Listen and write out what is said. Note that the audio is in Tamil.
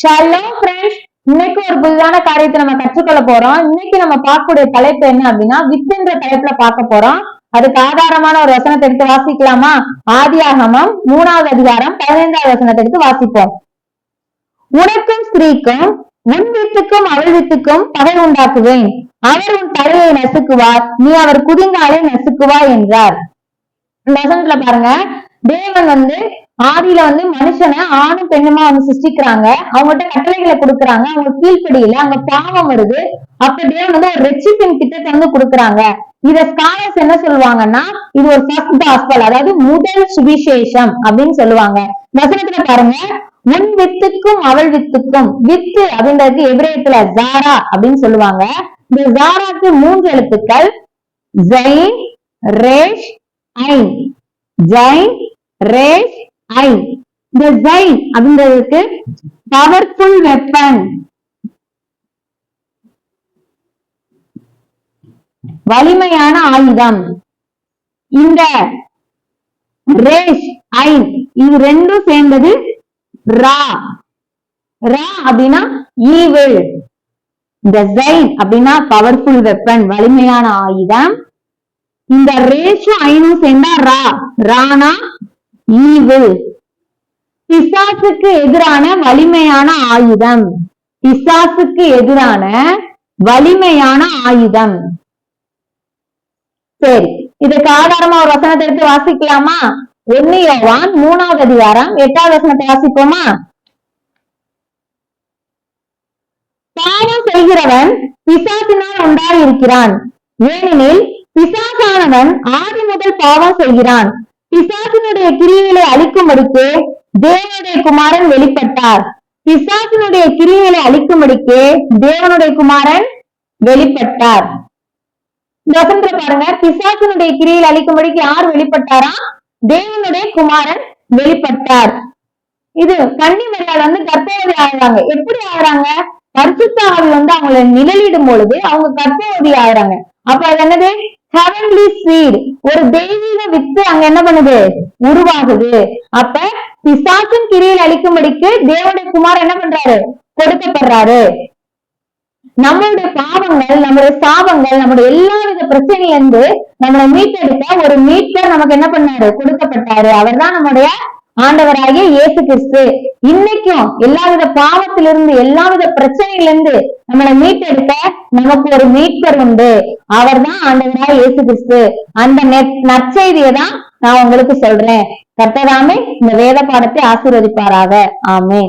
ஷாலோ ஃப்ரெண்ட்ஸ் இன்னைக்கு ஒரு புதிதான காரியத்தை நம்ம கற்றுக்கொள்ள போறோம். இன்னைக்கு நம்ம பார்க்கக்கூடிய தலைப்பு என்ன அப்படின்னா வித்துன்ற தலைப்புல பார்க்க போறோம். அதுக்கு ஆதாரமான ஒரு வசனத்தை எடுத்து வாசிக்கலாமா? ஆதியாகமம் மூணாவது அதிகாரம் பதினைந்தாவது வசனத்தை எடுத்து வாசிப்போம். உனக்கும் ஸ்திரீக்கும் உன் வீட்டுக்கும் அவள் வீட்டுக்கும் பகை உண்டாக்குவேன். அவர் உன் தலையை நசுக்குவார். நீ அவர் குதிங்காலை நசுக்குவாய் என்றார். இந்த வசனத்துல பாருங்க தேவன் வந்து ஆதியில வந்து மனுஷனை ஆணும் பெண்ணுமா வந்து சிருஷ்டிக்கிறாங்க. அவங்ககிட்ட கட்டளைகளை கொடுக்குறாங்க. அவங்க கீழ்ப்படியில. அங்க பாவம் வருது. அப்ப தேவன் வந்து ஒரு ரெச்சிப்பின் திட்டத்தை வந்து கொடுக்குறாங்க. இத ஸ்காலர்ஸ் என்ன சொல்லுவாங்கன்னா இது ஒரு ஃபர்ஸ்ட் காஸ்பல் அதாவது முதல் சுவிசேஷம் அப்படின்னு சொல்லுவாங்க. வசனத்துல பாருங்க. உன் வித்துக்கும் அவள் வித்துக்கும். வித்து அப்படின்றது எவ்ரேத்துல ஜாரா அப்படின்னு சொல்லுவாங்க. இந்த ஜாராக்கு மூன்று எழுத்துக்கள். ஜெயின் ரேஷ் ஐன் ஜெயின் ரேஷ் ஐ இந்த ஜெயின் அப்படின்றதுக்கு பவர்ஃபுல் வெப்பன் வலிமையான ஆயுதம். இந்த ரேஷ் ஐ இது ரெண்டும் சேர்ந்தது ரா ரா அப்படின்னா ஈவில் இந்த ஜெயின் அப்படின்னா பவர்ஃபுல் வெப்பன் வலிமையான ஆயுதம். இந்த ரேஷும் ஐனும் சேர்ந்தா ரா ரானா ஈவில் பிசாசுக்கு எதிரான வலிமையான ஆயுதம். பிசாசுக்கு எதிரான வலிமையான ஆயுதம். சரி இதுக்கு ஆதாரமா ஒரு வசனத்தை எடுத்து வாசிக்கலாமா? ஒன்னு யோவான் மூணாவது அதிகாரம் எட்டாவது வசனத்தை வாசிப்போமா? பாவம் செய்கிறவன் பிசாசினால் உண்டாயிருக்கிறான். ஏனெனில் பிசாசானவன் ஆதி முதல் பாவம் செய்கிறான். பிசாசினுடைய கிரியைகளை அழிக்கும்படிக்கு தேவனுடைய குமாரன் வெளிப்பட்டார். பிசாசினுடைய கிரியைகளை அழிக்கும்படிக்கு தேவனுடைய குமாரன் வெளிப்பட்டார். இந்த பாருங்க பிசாசினுடைய கிரியில் அழிக்கும்படிக்கு யார் வெளிப்பட்டாரா? தேவனுடைய குமாரன் வெளிப்பட்டார். இது கன்னிமரியால் வந்து கர்ப்பவதி ஆகுறாங்க. எப்படி ஆகுறாங்க? பரிசுத்த ஆவி வந்து அவங்களை நிழலிடும் பொழுது அவங்க கர்ப்பவதி ஆகுறாங்க. அப்ப அது என்னது? ஹெவன்லி சீட் ஒரு தெய்வீக வித்து அங்க என்ன பண்ணுது? உருவாகுது. அப்ப பிசாசின் கிரியில் அழிக்கும்படிக்கு தேவனுடைய குமார் என்ன பண்றாரு? கொடுக்கப்படுறாரு. நம்மளுடைய பாவங்கள் நம்மளுடைய சாபங்கள் நம்மளுடைய எல்லா வித பிரச்சனையில இருந்து நம்மளை மீட்டெடுக்க ஒரு மீட்பர் நமக்கு என்ன பண்ணாரு? கொடுக்கப்பட்டாரு. அவர்தான் நம்முடைய ஆண்டவராகிய இயேசு கிறிஸ்து. இன்னைக்கும் எல்லாவித பாவத்திலிருந்து எல்லாவித பிரச்சனையிலிருந்து நம்மளை மீட்டெடுக்க நமக்கு ஒரு மீட்பர் உண்டு. அவர்தான் ஆண்டவராக இயேசு கிறிஸ்து அந்த நற்செய்தியை தான் நான் உங்களுக்கு சொல்றேன். கர்த்தராமே இந்த வேத பாடத்தை ஆசீர்வதிப்பாராக. ஆமே